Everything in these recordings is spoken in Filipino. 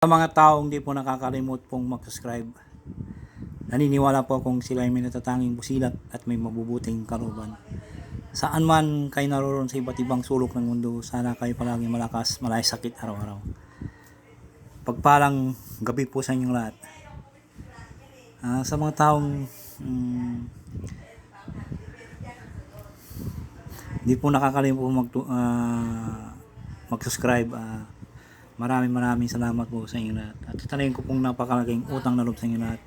Sa mga taong hindi po nakakalimot pong mag-subscribe, naniniwala po kung sila ay may natatanging busilat at may mabubuting karuban. Saan man kayo naroon sa iba't ibang sulok ng mundo, sana kayo palagi malakas, malay sakit araw-araw. Pagpalang gabi po sa inyong lahat. Ah, sa mga taong hindi po nakakalimot po mag, ah, mag-subscribe, ah, Maraming maraming salamat po sa inyo lahat. At tanayin ko pong napakalaking utang na loob sa inyo lahat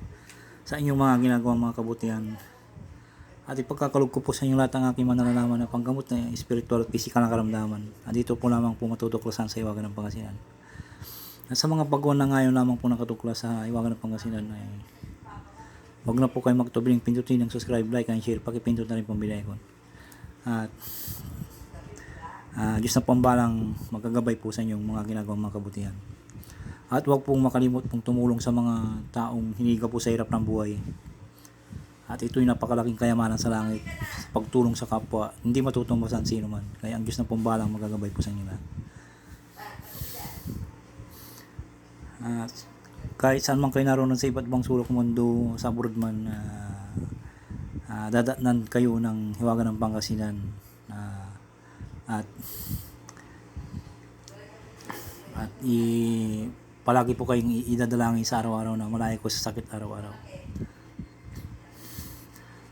sa inyong mga ginagawang mga kabutihan. At ipagkakalog ko po sa inyo lahat ang aking manalalaman na panggamot na spiritual at physical na karamdaman. At dito po lamang po matutuklasan sa Iwagan ng Pangasinan. At sa mga baguhan na ngayon lamang po nakatuklas sa Iwagan ng Pangasinan ay Huwag na po kayo magtubiling pindutin ng subscribe, like, and share. Pakipindot na rin pong bili icon. At Ah, Diyos na pambalang magagabay po sa inyong mga ginagawang mga kabutihan. At huwag pong makalimot pong tumulong sa mga taong hiniga po sa hirap ng buhay. At ito'y napakalaking kayamanan sa langit. Pagtulong sa kapwa, hindi matutumbasan sino man. Kaya ang Diyos na pambalang magagabay po sa inyo lahat. At kahit saan man kayo naroon sa iba't ibang sulok mundo, sa abroad man, ah, ah, dadatnan kayo ng hiwaga ng Pangasinan. At at i palagi po kayong idadalangin sa araw-araw na malayo ko sa sakit araw-araw.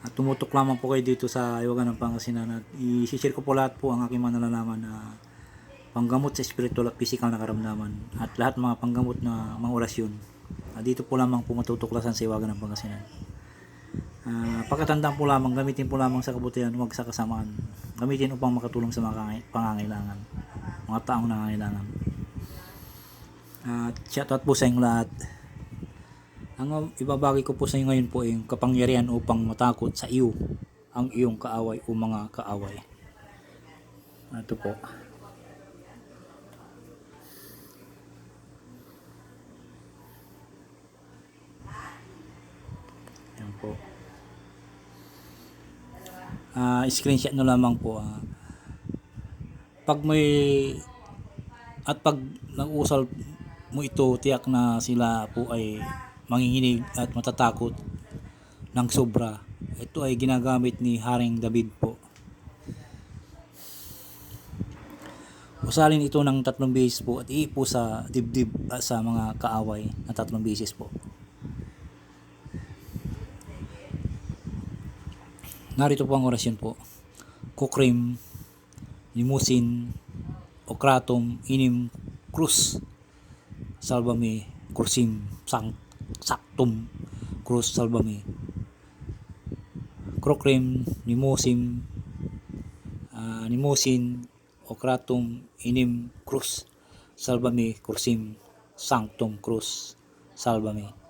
At tumutok lamang po kayo dito sa Iwagan ng Pangasinan at i-share ko po lahat po ang aking mga na panggamot sa spiritual at physical na karamdaman at lahat mga panggamot na mga orasyon. At dito po lamang po matutuklasan sa Iwagan ng Pangasinan. Ah, pagkatandaan po lamang, gamitin po lamang sa kabutihan, huwag sa kasamaan. Gamitin upang makatulong sa mga pangangailangan. Mga taong nangangailangan. At shoutout po sa inyong lahat. Ang ibabagi ko po sa inyo ngayon po ay kapangyarihan upang matakot sa iyo ang iyong kaaway o mga kaaway. Ito po. Yan po. Ah, screenshot na lamang po. ah. pag may at pag nag-usal mo ito, tiyak na sila po ay manginginig at matatakot ng sobra. Ito ay ginagamit ni Haring David po. Usalin ito ng tatlong beses po at iipo sa dibdib ah, sa mga kaaway na tatlong beses po. Narito po ang orasyon po. Kukrim, limusin, okratom, inim, krus, salvame, kursim, sang, saktum, krus, salvame. Krokrim, limusim, ah, limusin, okratum, inim, krus, salvame, kursim, sanctum, krus, salvame.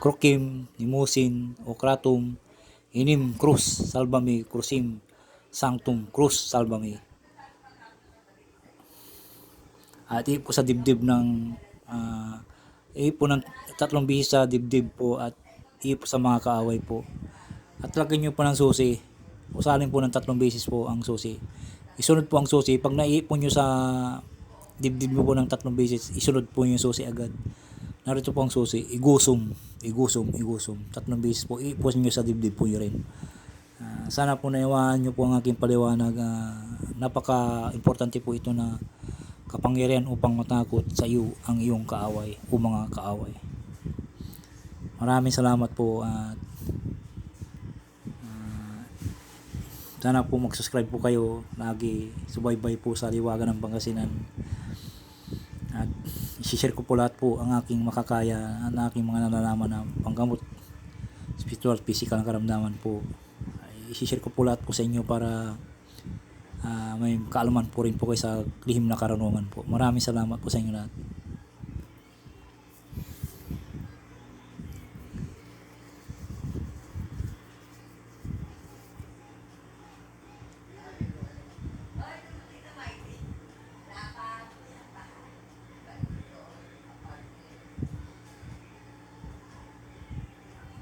Krokim, Nimusin, Okratum, Inim, Cruz, Salvame, Crusim, Sanctum, Cruz, Salvame. At ipo sa dibdib ng ah, ipo ng tatlong bihis sa dibdib po at ipo sa mga kaaway po. At lagyan nyo po ng susi. Usalin po ng tatlong beses po ang susi. Isunod po ang susi. Pag naiipon nyo sa dibdib mo po ng tatlong beses, isunod po yung susi agad. Narito po ang susi, igusom, igusom, igusom. Tatlong beses po, ipos nyo sa dibdib po nyo rin. Ah, sana po naiwanan nyo po ang aking paliwanag. Ah, napaka-importante po ito na kapangyarihan upang matakot sa iyo ang iyong kaaway o mga kaaway. Maraming salamat po at ah, sana po mag-subscribe po kayo lagi subaybay po sa liwagan ng Pangasinan isi-share ko po lahat po ang aking makakaya ang aking mga nalalaman na panggamot spiritual, physical na karamdaman po. Isi-share ko po lahat po sa inyo para ah, may kaalaman po rin po kayo sa lihim na karunungan po. Maraming salamat po sa inyo lahat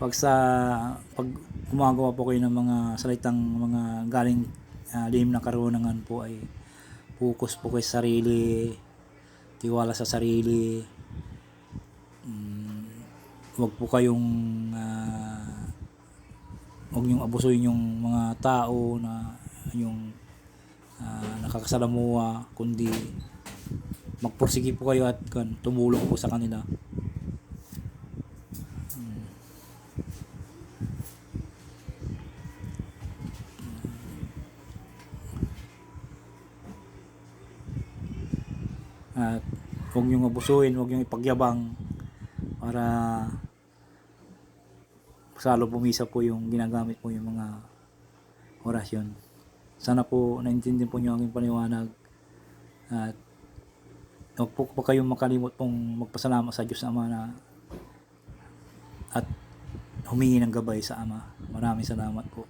pag sa pag gumagawa po kayo ng mga salitang mga galing ah, lihim na karunungan po ay focus po kayo sa sarili tiwala sa sarili. Mm, huwag po kayong ah, huwag niyong abusuin yung mga tao na yung ah, nakakasalamuha kundi magpursige po kayo at kan, tumulong po sa kanila. At huwag niyong abusuin, huwag niyong ipagyabang para salo pumisa po yung ginagamit po yung mga orasyon. Sana po naintindihan po niyo aking paliwanag at huwag po pa kayong makalimot pong magpasalamat sa Diyos Ama na at humingi ng gabay sa Ama. Maraming salamat po.